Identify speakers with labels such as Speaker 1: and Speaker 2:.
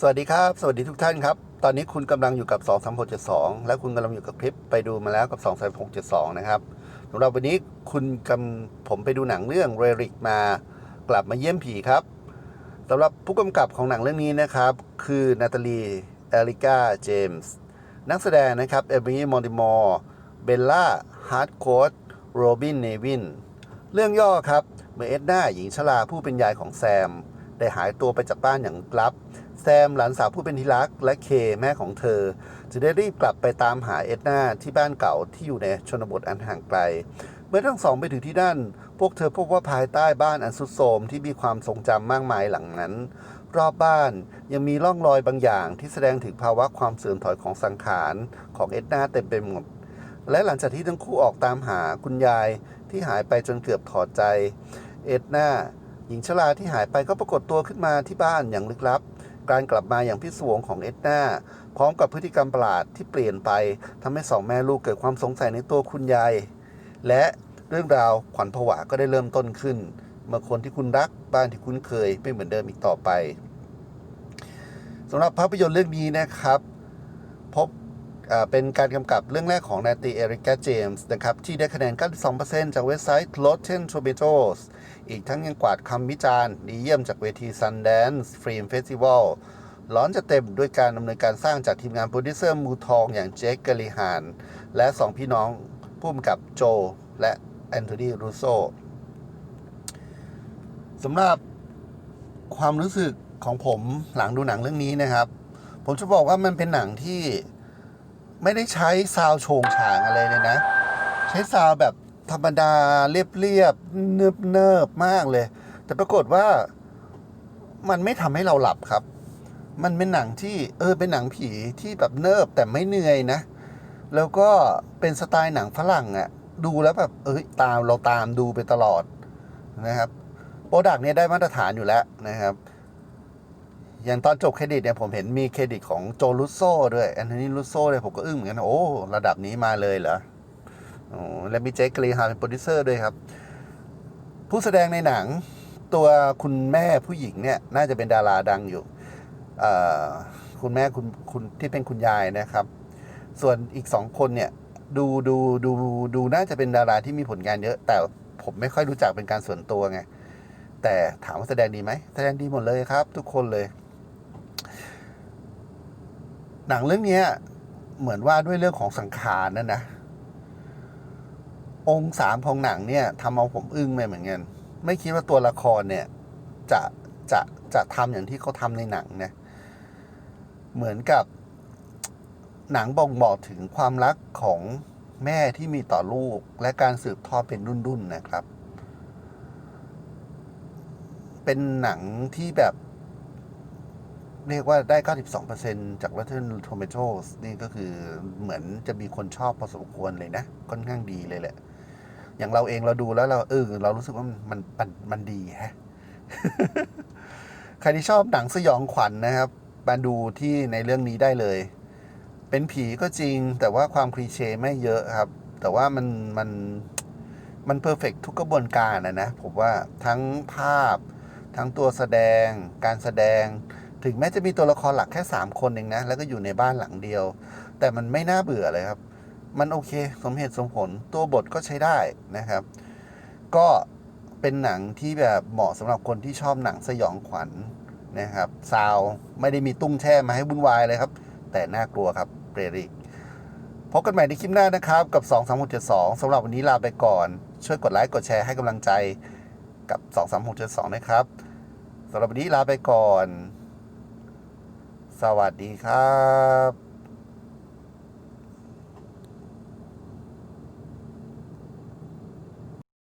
Speaker 1: สวัสดีครับ สวัสดีทุกท่านครับ ตอนนี้คุณกำลังอยู่กับ 2 3 6 7 2 และคุณกำลังอยู่กับคลิปไปดูมาแล้วกับ 2 3 6 7 2 นะครับสำหรับวันนี้คุณกำผมไปดูหนังเรื่องเรริกมากลับมาเยี่ยมผีครับสำหรับผู้กำกับของหนังเรื่องนี้นะครับ คือนาตาลีเอลิกาเจมส์นักแสดงนะครับเอมิลี่มอนติมอร์เบลล่าฮาร์ดโคดโรบินเนวินเรื่องย่อครับเมื่อเอ็ดนาหญิงชราผู้เป็นยายของแซม ได้หายตัวไปจากบ้านอย่างลับ แซมหลานสาวผู้เป็นที่รักและเคแม่ของเธอจะได้รีบกลับไปตามหาเอ็ดนาที่บ้านเก่าที่อยู่ในชนบทอันห่างไกล เมื่อทั้งสองไปถึงที่นั่น พวกเธอพบว่าภายใต้บ้านอันสุดโทรมที่มีความทรงจำมากมายหลังนั้น รอบบ้านยังมีร่องรอยบางอย่างที่แสดงถึงภาวะความเสื่อมถอยของสังขารของเอ็ดนาเต็มไปหมดและหลังจากที่ทั้งคู่ออกตามหาคุณยายที่หายไปจนเกือบถอดใจ เอ็ดนาหญิงชราที่หายไปก็ปรากฏตัวขึ้นมาที่บ้านอย่างลึกลับ การกลับมาอย่างพิศวงของเอ็ดนาพร้อมกับพฤติกรรมประหลาดที่เปลี่ยนไปทำให้สองแม่ลูกเกิดความสงสัยในตัวคุณยาย และเรื่องราวขวัญผวาก็ได้เริ่มต้นขึ้น เมื่อคนที่คุณรักบ้านที่คุ้นเคยไม่เหมือนเดิมอีกต่อไปสำหรับภาพยนตร์เรื่องนี้นะครับ พบ เป็นการกำกับเรื่องแรกของนาตีเอริกาเจมส์นะครับ ที่ได้คะแนน 92%จากเว็บไซต์ Rotten Tomatoes อีกทั้งยังกวาดคำวิจารณ์ดีเยี่ยมจากเวที Sundance Film Festival ล้อนจะเต็มด้วยการดำเนินการสร้างจากทีมงานโปรดิวเซอร์มูทองอย่างเจคเกลิฮาน และสองพี่น้องผู้กำกับโจ และแอนโทนีรูโซสำหรับความรู้สึกของผมหลังดูหนังเรื่องนี้นะครับ ผมจะบอกว่ามันเป็นหนังที่ ไม่ได้ใช้ซาวด์โชงฉางอะไรเลยนะ ใช้ซาวแบบธรรมดาเรียบๆเนิบเนิบๆมากเลย แต่ปรากฏว่ามันไม่ทำให้เราหลับครับ มันเป็นหนังที่เออเป็นหนังผีที่แบบเนิบแต่ไม่เหนื่อยนะ แล้วก็เป็นสไตล์หนังฝรั่งอะดูแล้วแบบเอ้ยตามเราตามดูไปตลอดนะครับโปรดักต์เนี่ยได้มาตรฐานอยู่แล้วนะครับ อย่างตอนจบเครดิตเนี่ยผมเห็นมีเครดิตของโจลุโซด้วยแอนโทนีลุโซเนี่ยผมก็อึ้งเหมือนกัน โอ้ ระดับนี้มาเลยเหรอโอ้และมีเจคกรีฮาเป็นโปรดิวเซอร์ด้วยครับ ผู้แสดงในหนังตัวคุณแม่ผู้หญิงเนี่ย น่าจะเป็นดาราดังอยู่คุณแม่คุณคุณที่เป็นคุณยายนะครับ ส่วนอีกสองคนเนี่ย ดูดูดูดูน่าจะเป็นดาราที่มีผลงานเยอะ แต่ผมไม่ค่อยรู้จักเป็นการส่วนตัวไงแต่ถามว่าแสดงดีไหมแสดงดีหมดเลยครับ ทุกคนเลย หนังเรื่องนี้เหมือนว่าด้วยเรื่องของสังขารนั่นนะ องค์สามของหนังเนี่ยทำเอาผมอึ้งไปเหมือนกัน ไม่คิดว่าตัวละครเนี่ยจะจะจะทำอย่างที่เขาทำในหนังนะ เหมือนกับหนังบ่งบอกถึงความรักของแม่ที่มีต่อลูกและการสืบทอดเป็นรุ่นๆนะครับ เป็นหนังที่แบบ เรียกว่าได้ 92%จาก Rotten Tomatoes นี่ก็คือเหมือนจะมีคนชอบพอสมควรเลยนะ ค่อนข้างดีเลยแหละ อย่างเราเองเราดูแล้วเราเออเรารู้สึกว่ามันมันมันดีฮะ ใครที่ชอบหนังสยองขวัญนะครับ มาดูที่ในเรื่องนี้ได้เลย เป็นผีก็จริง แต่ว่าความคลีเช่ไม่เยอะครับ แต่ว่ามันมันมันเพอร์เฟกทุกกระบวนการนะนะ ผมว่าทั้งภาพ ทั้งตัวแสดง การแสดง ถึงแม้จะมีตัวละครหลักแค่ 3 คนเองนะ แล้วก็อยู่ในบ้านหลังเดียว แต่มันไม่น่าเบื่อเลยครับ มันโอเค สมเหตุสมผลตัวบทก็ใช้ได้นะครับ ก็เป็นหนังที่แบบเหมาะสำหรับคนที่ชอบหนังสยองขวัญนะครับซาวไม่ได้มีตุ้งแช่มาให้วุ่นวายเลยครับ แต่น่ากลัวครับเปรริกพบกันใหม่ในคลิปหน้านะครับ กับ 2 3 6 7 2สำหรับวันนี้ลาไปก่อน ช่วยกดไลค์กดแชร์ให้กำลังใจกับ 2 3 6 7 2 นะครับสำหรับวันนี้ลาไปก่อน สวัสดีครับ